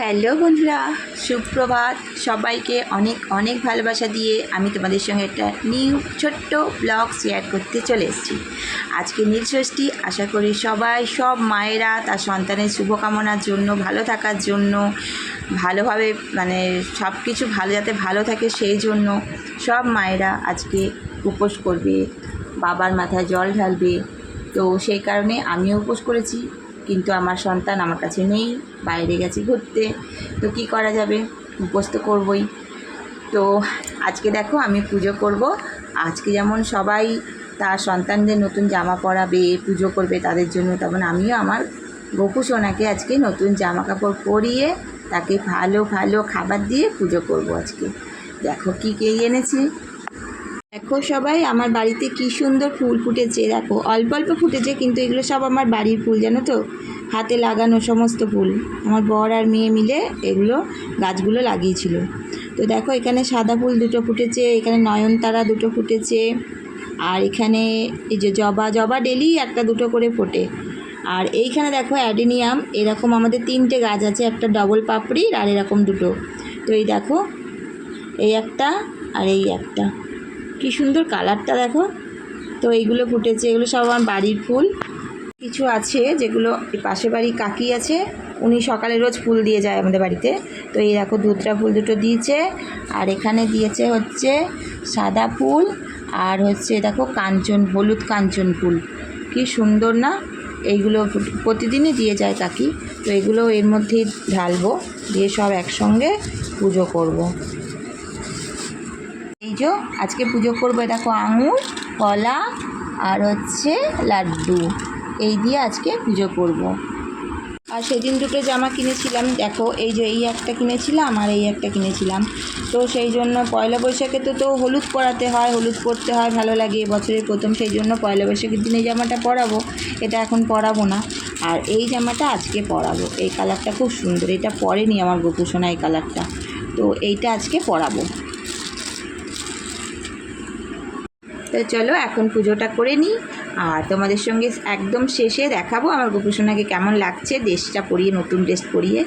Hello বন্ধুরা, সুপ্রভাত। সবাইকে অনেক অনেক ভালোবাসা দিয়ে আমি তোমাদের সঙ্গে একটা নিউ, ছোট্ট ব্লগ শেয়ার করতে চলে এসেছি। আজকে নীলষষ্ঠী আশা করি সবাই সব মায়েরা তার সন্তানের শুভকামনার জন্য, ভালো থাকার জন্য, ভালোভাবে মানে সব কিছু ভালো যাতে ভালো থাকে সেই জন্য সব মায়েরা আজকে উপোস করবে, বাবার মাথায় জল ঢালবে। তো সেই কারণে আমিও উপোস করেছি। কিন্তু আমার সন্তান আমার কাছে নেই, বাইরে গেছে ঘুরতে। তো কি করা যাবে? উপোস তো করবই। তো আজকে দেখো আমি পুজো করব। আজকে যেমন সবাই তার সন্তানদের নতুন জামা পরাবে, পুজো করবে, তাদের জন্য তেমন আমিও আমার গোপু সোনাকে আজকে নতুন জামা কাপড় পরিয়ে তাকে ভালো ভালো খাবার দিয়ে পুজো করব আজকে। দেখো কি কে এনেছি? দেখো সবাই, আমার বাড়িতে কি সুন্দর ফুল ফুটেছে, দেখো। অল্প অল্প ফুটেছে, কিন্তু এগুলো সব আমার বাড়ির ফুল, জানো তো? হাতে লাগানো সমস্ত ফুল। আমার বর আর মেয়ে মিলে এগুলো, গাছগুলো লাগিয়েছিল। তো দেখো, এখানে সাদা ফুল দুটো ফুটেছে, এখানে নয়নতারা দুটো ফুটেছে, আর এখানে এই যে জবা জবা ডেলি একটা দুটো করে ফোটে। আর এইখানে দেখো অ্যাডিনিয়াম, এরকম আমাদের তিনটে গাছ আছে, একটা ডবল পাপড়ির আর এরকম দুটো। তো এই দেখো, এই একটা আর এই একটা। কি সুন্দর কালারটা দেখো। তো এইগুলো ফুটেছে, এগুলো সব আমার বাড়ির ফুল। কিছু আছে যেগুলো পাশে বাড়ি কাকি আছে, উনি সকালে রোজ ফুল দিয়ে যায় আমাদের বাড়িতে। তো এই দেখো দুধরা ফুল দুটো দিয়েছে, আর এখানে দিয়েছে হচ্ছে সাদা ফুল, আর হচ্ছে দেখো কাঞ্চন, হলুদ কাঞ্চন ফুল। কি সুন্দর না? এইগুলো প্রতিদিনই দিয়ে যায় কাকি। তো এগুলো এর মধ্যেই ঢালবো, দিয়ে সব একসঙ্গে পুজো করব। যে আজকে পুজো করব দেখো আঙুর, কলা আর হচ্ছে লাড্ডু। এই দিয়ে আজকে পুজো করব। আর সেদিন দুটো জামা কিনেছিলাম। দেখো, এই যে এই একটা কিনেছিলাম আর এই একটা কিনেছিলাম। তো সেই জন্য পয়লা বৈশাখে তো তো হলুদ পরাতে হয়, হলুদ পরতে হয়, ভালো লাগে বছরের প্রথম। সেই জন্য পয়লা বৈশাখের দিন জামাটা পরাবো। এটা এখন পরাবো না। আর এই জামাটা আজকে পরাবো। এই কালারটা খুব সুন্দর। এটা পরেনি আমার গোপুসোনা এই কালারটা। তো এইটা আজকে পরাবো। তো চলো এখন পুজোটা করে নিই। আর তোমাদের সঙ্গে একদম শেষে দেখাবো আমার গোপুসোনাকে কেমন লাগছে, ড্রেসটা পরিয়ে, নতুন ড্রেস পরিয়ে।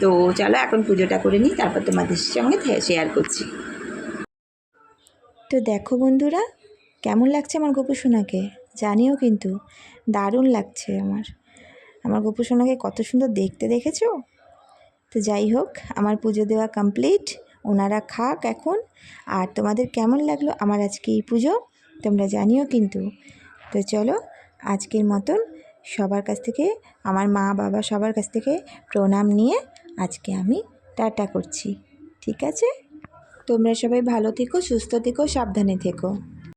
তো চলো এখন পুজোটা করে নিই, তারপর তোমাদের সঙ্গে শেয়ার করছি। তো দেখো বন্ধুরা, কেমন লাগছে আমার গোপুসোনাকে? জানিও কিন্তু, দারুণ লাগছে আমার। আমার গোপুসোনাকে কত সুন্দর দেখতে দেখেছ? তো যাই হোক, আমার পুজো দেওয়া কমপ্লিট ওনারা খাক এখন। আর তোমাদের কেমন লাগল আমার আজকে এই পুজো? তোমরা জানিও কিন্তু। তো চলো, আজকের মতন সবার কাছ থেকে, আমার মা, বাবা সবার কাছ থেকে প্রণাম নিয়ে আজকে আমি টাটা করছি। ঠিক আছে? তোমরা সবাই ভালো থেকো, সুস্থ থেকো, সাবধানে থেকো।